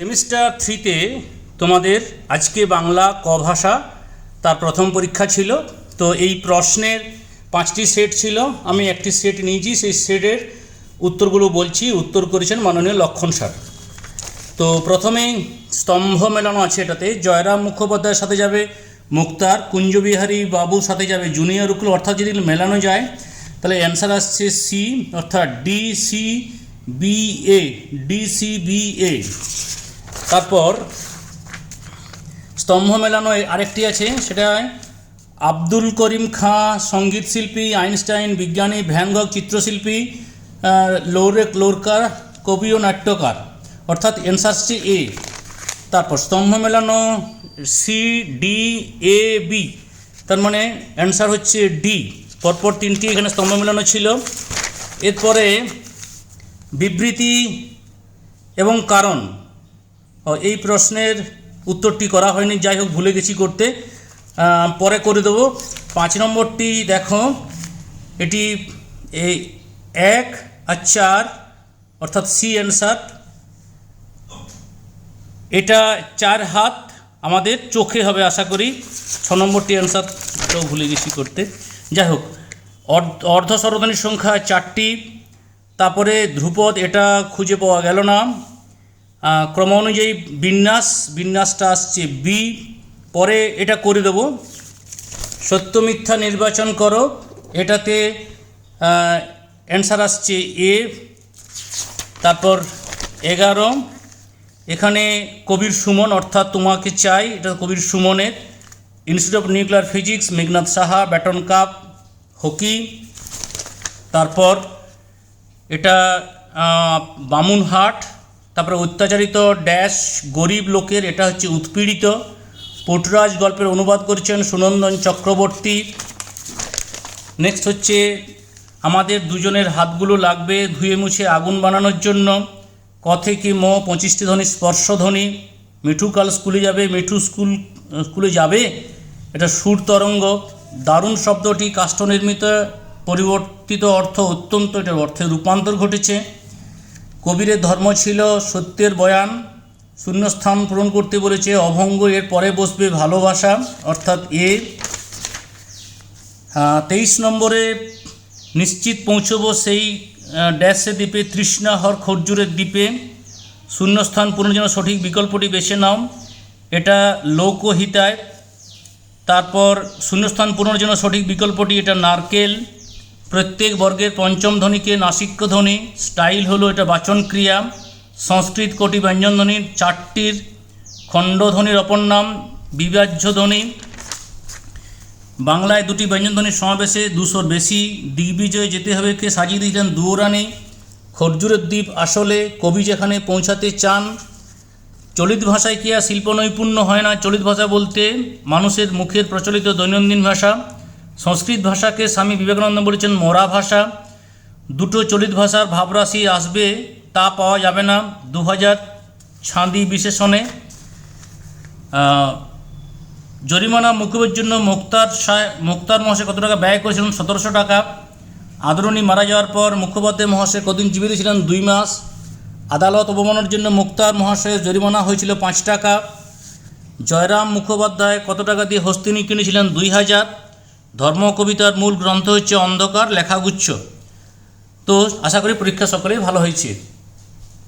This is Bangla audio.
সেমিস্টার থ্রিতে তোমাদের আজকে বাংলা ক ভাষা তার প্রথম পরীক্ষা ছিল। তো এই প্রশ্নের পাঁচটি সেট ছিল। আমি একটি সেট নিয়েছি, সেই সেটের উত্তরগুলো বলছি। উত্তর করেছেন মাননীয় লক্ষণ স্যার। তো প্রথমেই স্তম্ভ মেলানো আছে এটাতে। জয়রাম মুখোপাধ্যায়ের সাথে যাবে, মুক্তার কুঞ্জবিহারী বাবুর সাথে যাবে জুনিয়র উকিল অর্থাৎ যদি মেলানো যায়, তাহলে অ্যান্সার আসছে সি অর্থাৎ D C B A D C B A তারপর স্তম্ভ মেলানো আরেকটি আছে সেটা আব্দুল করিম খাঁ, সংগীত শিল্পী, আইনস্টাইন বিজ্ঞানী ভ্যানগক চিত্রশিল্পী লৌরেক লোরকার, কবি ও নাট্যকার। অর্থাৎ অ্যান্সারসটি এ তারপর স্তম্ভ মেলানো সি ডি এ বি তার মানে অ্যান্সার হচ্ছে ডি পরপর তিনটি এখানে স্তম্ভ মেলানো ছিল। এরপরে বিবৃতি এবং কারণ। এই প্রশ্নের উত্তরটি করা হয়নি, যাই হোক ভুলে গেছি করতে। পরে করে দেবো। পাঁচ নম্বরটি দেখো, এটি এই এক আর চার, অর্থাৎ সি অ্যান্সার। এটা চার হাত আমাদের চোখে হবে, আশা করি। ছ নম্বরটি অ্যান্সারটাও ভুলে গেছি করতে। যাই হোক, অর্ধ সংখ্যা চারটি, তারপরে ধ্রুপদ, এটা খুঁজে পাওয়া গেল না। ক্রম অনুযায়ী বিন্যাস, বিন্যাসটা আসছে বি। পরে এটা করে দেবো। সত্য মিথ্যা নির্বাচন করো। এটাতে অ্যান্সার আসছে এ। তারপর এগারো। এখানে কবির সুমন, অর্থাৎ তোমাকে চাই, এটা কবির সুমনের। Institute of nuclear physics Meghnad Saha, baton cup, hockey. তারপর এটা বামুনহাট। তারপরে অত্যাচারিত ড্যাশ গরিব লোকের, এটা হচ্ছে উৎপীড়িত। পটুরাজ গল্পের অনুবাদ করেছেন সুনন্দন চক্রবর্তী। নেক্সট হচ্ছে, আমাদের দুজনের হাতগুলো লাগবে ধুয়ে মুছে আগুন বানানোর জন্য। ক থেকে ম পঁচিশটি ধ্বনি স্পর্শধ্বনি মিঠু কাল স্কুলে যাবে, মিঠু স্কুল, স্কুলে যাবে? এটা সুর তরঙ্গ। দারুণ শব্দটি কাষ্ঠ নির্মিত, পরিবর্তিত অর্থ অত্যন্ত, এটার অর্থের রূপান্তর ঘটেছে। কবিরের ধর্ম ছিল সত্যের বয়ান। শূন্যস্থান পূরণ করতে বলেছে অভঙ্গ, এর পরে বসবে ভালোবাসা, অর্থাৎ এ। তেইশ নম্বরে নিশ্চিত পৌঁছবো সেই ড্যাশে দ্বীপে তৃষ্ণাহর খরজুরের দ্বীপে। শূন্যস্থান পূরণের জন্য সঠিক বিকল্পটি বেছে নাও। এটা লোকহিতায়। তারপর শূন্যস্থান পূরণের জন্য সঠিক বিকল্পটি এটা নারকেল। প্রত্যেক বর্গের পঞ্চম ধ্বনিকে নাসিক্য ধ্বনি, স্টাইল হলো এটা বাচন ক্রিয়া, সংস্কৃত কোটি ব্যঞ্জন ধ্বনির চারটির খণ্ডধ্বনির অপর নাম বিভাজ্য ধ্বনি। বাংলায় দুটি ব্যঞ্জনধ্বনির সমাবেশে দুশোর বেশি দিগ্বিজয়ে যেতে হবে কে সাজিয়ে দিয়েছেন দুয়োরানি। খরজুরের দ্বীপ আসলে কবি যেখানে পৌঁছাতে চান। চলিত ভাষায় কি আর শিল্প নৈপুণ্য হয় না? চলিত ভাষা বলতে মানুষের মুখের প্রচলিত দৈনন্দিন ভাষা। সংস্কৃত ভাষাকে স্বামী বিবেকানন্দ বলেছেন মরা ভাষা। দুটো চলিত ভাষার ভাবরাশি আসবে, তা পাওয়া যাবে না দু হাজার ছাঁদি বিশেষণে। জরিমানা মুকুবের জন্য মুক্তার মুক্তার মহাশয় কত টাকা ব্যয় করেছিলেন? সতেরোশো টাকা। আদরণী মারা যাওয়ার পর মুখোপাধ্যায় মহাশয় কদিন জীবিত ছিলেন? দুই মাস। আদালত অবমাননার জন্য মুক্তার মহাশয়ের জরিমানা হয়েছিল পাঁচ টাকা। জয়রাম মুখোপাধ্যায় কত টাকা দিয়ে হস্তিনী কিনেছিলেন? দুই হাজার। ধর্ম কবিতার মূল গ্রন্থ হচ্ছে অন্ধকার লেখাগুচ্ছ। তো আশা করি পরীক্ষা সকলেই ভালো হয়েছে।